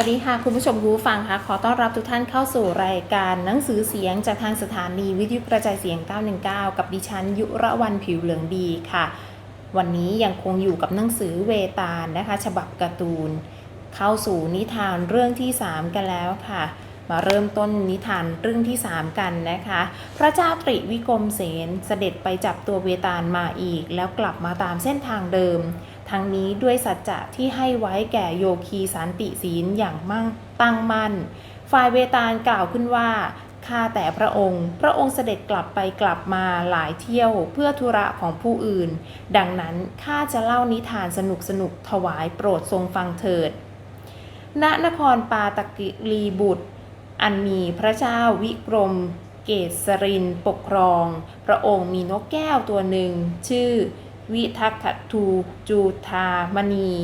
วัสดีค่ะ คุณผู้ชมผู้ฟังค่ะ ขอต้อนรับทุกท่านเข้าสู่รายการหนังสือเสียงจากทางสถานีวิทยุกระจายเสียง 919 กับดิฉัน ยุระวันผิวเหลืองดีค่ะ วันนี้ยังคงอยู่กับหนังสือเวตาลนะคะ ฉบับการ์ตูน เข้าสู่นิทานเรื่องที่ 3 กันแล้วค่ะ มาเริ่มต้นนิทานเรื่องที่ 3 กันนะคะ พระเจ้าตริวิกรมเสนเสด็จไปจับตัวเวตาลมาอีก แล้วกลับมาตามเส้นทางเดิม ทั้งนี้ด้วยสัจจะที่ให้ไว้แก่โยคีสันติศีลอย่างมั่งตั้งมั่น ฝ่ายเวตาลกล่าวขึ้นว่าข้าแต่พระองค์ พระองค์เสด็จกลับไปกลับมาหลายเที่ยวเพื่อธุระของผู้อื่น ดังนั้นข้าจะเล่านิทานสนุกสนุกถวายโปรดทรงฟังเถิด ณนครปาตกิรีบุตร อันมีพระเจ้าวิกรม เกษรินปกครอง พระองค์มีนกแก้วตัวหนึ่ง ชื่อ วิทักขทูจูธามณี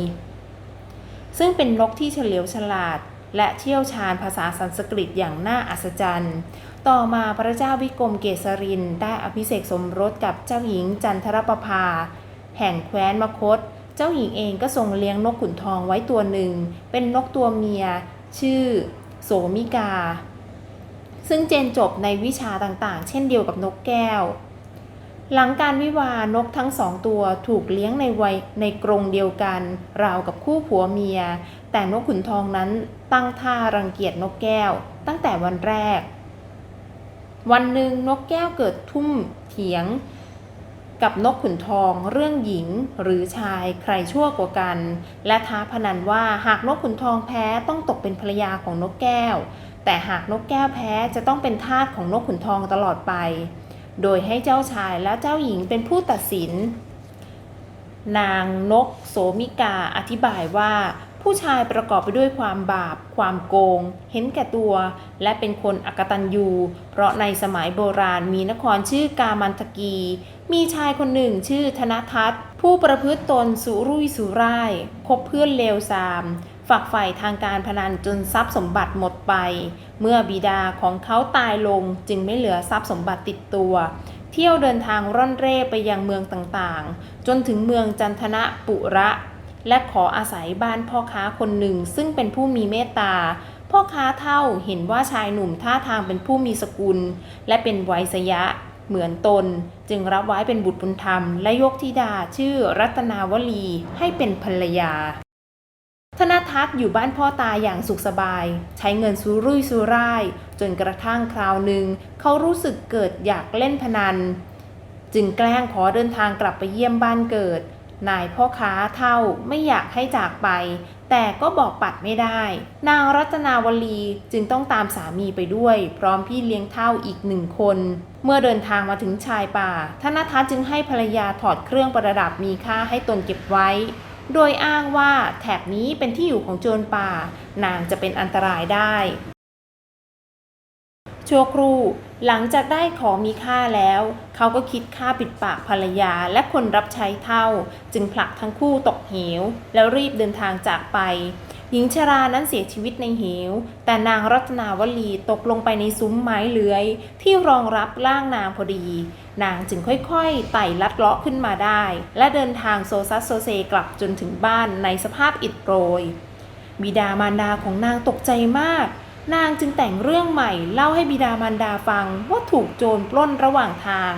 ซึ่งเป็นนกที่เฉลียวฉลาด และเชี่ยวชาญภาษาสันสกฤตอย่างน่าอัศจรรย์ ต่อมาพระเจ้าวิกรมเกษรินได้อภิเษกสมรสกับเจ้าหญิงจันทรประภา แห่งแคว้นมคต เจ้าหญิงเองก็ทรงเลี้ยงนกขุนทองไว้ตัวหนึ่ง เป็นนกตัวเมีย ชื่อ โสมิกา ซึ่งเจนจบในวิชาต่างๆ เช่นเดียวกับนกแก้ว หลังการวิวา นกทั้งสองตัวถูกเลี้ยงในวัยในกรงเดียวกัน ราวกับคู่ผัวเมีย แต่นกขุนทองนั้นตั้งท่ารังเกียจนกแก้ว ตั้งแต่วันแรก วันหนึ่งนกแก้วเกิดทุ่มเถียง กับนกขุนทองเรื่องหญิงหรือชายใครชั่วกว่ากัน และท้าพนันว่าหากนกขุนทองแพ้ต้องตกเป็นภรรยาของนกแก้ว แต่หากนกแก้วแพ้จะต้องเป็นทาสของนกขุนทองตลอดไป โดยให้เจ้าชายและเจ้าหญิงเป็นผู้ตัดสิน นางนกโสมิกาอธิบายว่า ผู้ชายประกอบไปด้วยความบาป ความโกง เห็นแก่ตัว และเป็นคนอกตัญญูเพราะในสมัยโบราณมีนครชื่อกามันทกี มีชายคนหนึ่งชื่อธนทัศน์ ผู้ประพฤติตนสุรุ่ยสุร่าย คบเพื่อนเลวทราม ฝักใฝ่ทางการพนันจนทรัพย์สมบัติหมดไป เมื่อบิดาของเขาตายลงจึงไม่เหลือทรัพย์สมบัติติดตัว เที่ยวเดินทางร่อนเร่ไปยังเมืองต่างๆ จนถึงเมืองจันทนะปุระ และขออาศัยบ้านพ่อค้าคนหนึ่งซึ่งเป็นผู้มีเมตตาพ่อค้าเท่าเห็นว่าชายหนุ่มท่าทางเป็นผู้มีสกุล และเป็นไวยสยะเหมือนตน จึงรับไว้เป็นบุตรบุญธรรม และยกธิดาชื่อรัตนาวลีให้เป็นภรรยา ธนทัศน์อยู่บ้านพ่อตาอย่างสุขสบาย ใช้เงินสุรุ่ยสุร่าย จนกระทั่งคราวหนึ่ง เขารู้สึกเกิดอยากเล่นพนัน จึงแกล้งขอเดินทางกลับไปเยี่ยมบ้านเกิด นายพ่อค้าเท่าไม่อยากให้จากไป แต่ก็บอกปัดไม่ได้ นางรัตนาวลีจึงต้องตามสามีไปด้วย พร้อมพี่เลี้ยงเท่าอีกหนึ่งคน เมื่อเดินทางมาถึงชายป่าธนทัศน์จึงให้ภรรยาถอดเครื่องประดับมีค่าให้ตนเก็บไว้ โดยอ้างว่าแถบนี้เป็นที่อยู่ของโจรป่า นางจะเป็นอันตรายได้ชั่วครู่หลังจากได้ของมีค่าแล้ว เขาก็คิดค่าปิดปากภรรยาและคนรับใช้เท่า จึงผลักทั้งคู่ตกเหว แล้วรีบเดินทางจากไป หญิงชรานั้นเสียชีวิตในเหว แต่นางรัตนาวลีตกลงไปในซุ้มไม้เลื้อย ที่รองรับร่างนางพอดี นางจึงค่อยๆ ไต่ลัดเลาะขึ้นมาได้ และเดินทางโซซัสโซเซกลับจนถึงบ้านในสภาพอิดโรย บิดามารดาของนางตกใจมาก นางจึงแต่งเรื่องใหม่เล่าให้บิดามารดาฟังว่าถูกโจรปล้นระหว่างทาง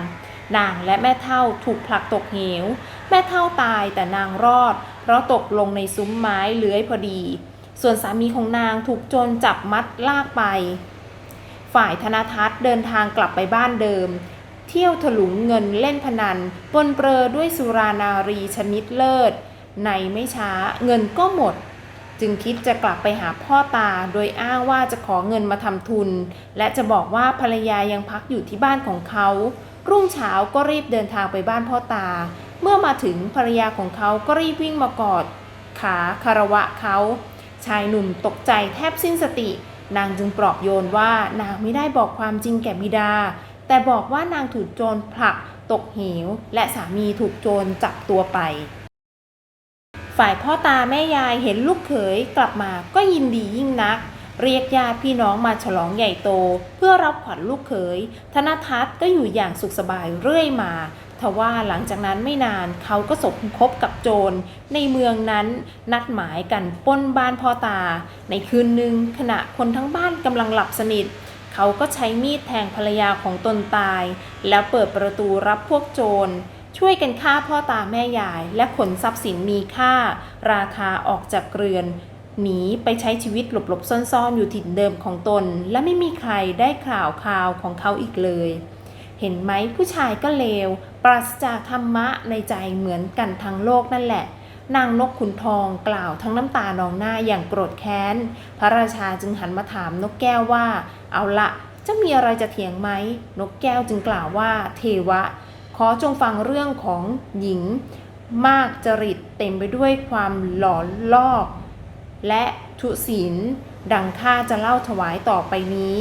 นางและแม่เท่าถูกผลักตกเหว แม่เท่าตายแต่นางรอด เราตกลงในซุ้มไม้เลื้อยพอดี ส่วนสามีของนางถูกโจรจับมัดลากไป ฝ่ายธนทัศน์เดินทางกลับไปบ้านเดิม เที่ยวถลุงเงินเล่นพนันปนเปรอด้วยสุรานารีชนิดเลิศ ในไม่ช้าเงินก็หมดจึงคิดจะกลับไปหาพ่อตา โดยอ้างว่าจะขอเงินมาทำทุน และจะบอกว่าภรรยายังพักอยู่ที่บ้านของเขา รุ่งเช้าก็รีบเดินทางไปบ้านพ่อตา เมื่อมาถึงภรรยาของเขาก็รีบวิ่งมากอด ขาคารวะเขา ชายหนุ่มตกใจแทบสิ้นสติ นางจึงปลอบโยนว่านางไม่ได้บอกความจริงแก่บิดา แต่บอกว่านางถูกโจรผลัก ตกเหว และสามีถูกโจรจับตัวไป ฝ่ายพ่อตาแม่ยายเห็นลูกเขยกลับมาก็ยินดียิ่งนัก เรียกญาติพี่น้องมาฉลองใหญ่โต เพื่อรับขวัญลูกเขย ธนทัศน์ก็อยู่อย่างสุขสบายเรื่อยมาทว่าหลังจากนั้นไม่นานเขาก็สมคบกับโจร ในเมืองนั้นนัดหมายกันป้นบ้านพ่อตา ในคืนหนึ่งขณะคนทั้งบ้านกำลังหลับสนิท เขาก็ใช้มีดแทงภรรยาของตนตาย แล้วเปิดประตูรับพวกโจร ช่วยกันฆ่าพ่อตาแม่ยาย และขนทรัพย์สินมีค่า ราคาออกจากเรือน หนีไปใช้ชีวิตหลบๆซ่อนๆ อยู่ถิ่นเดิมของตน และไม่มีใครได้ข่าวข่าวของเขาอีกเลย เห็นไหมผู้ชายก็เลว ปราศจากธรรมะในใจเหมือนกันทั้งโลกนั่นแหละ นางนกขุนทองกล่าวทั้งน้ำตานองหน้าอย่างโกรธแค้น พระราชาจึงหันมาถามนกแก้วว่า เอาละจะมีอะไรจะเถียงไหม นกแก้วจึงกล่าวว่า เทวะ ขอจงฟังเรื่องของหญิง มากจริตเต็มไปด้วยความหลอนลอก และทุศีลดังข้าจะเล่าถวายต่อไปนี้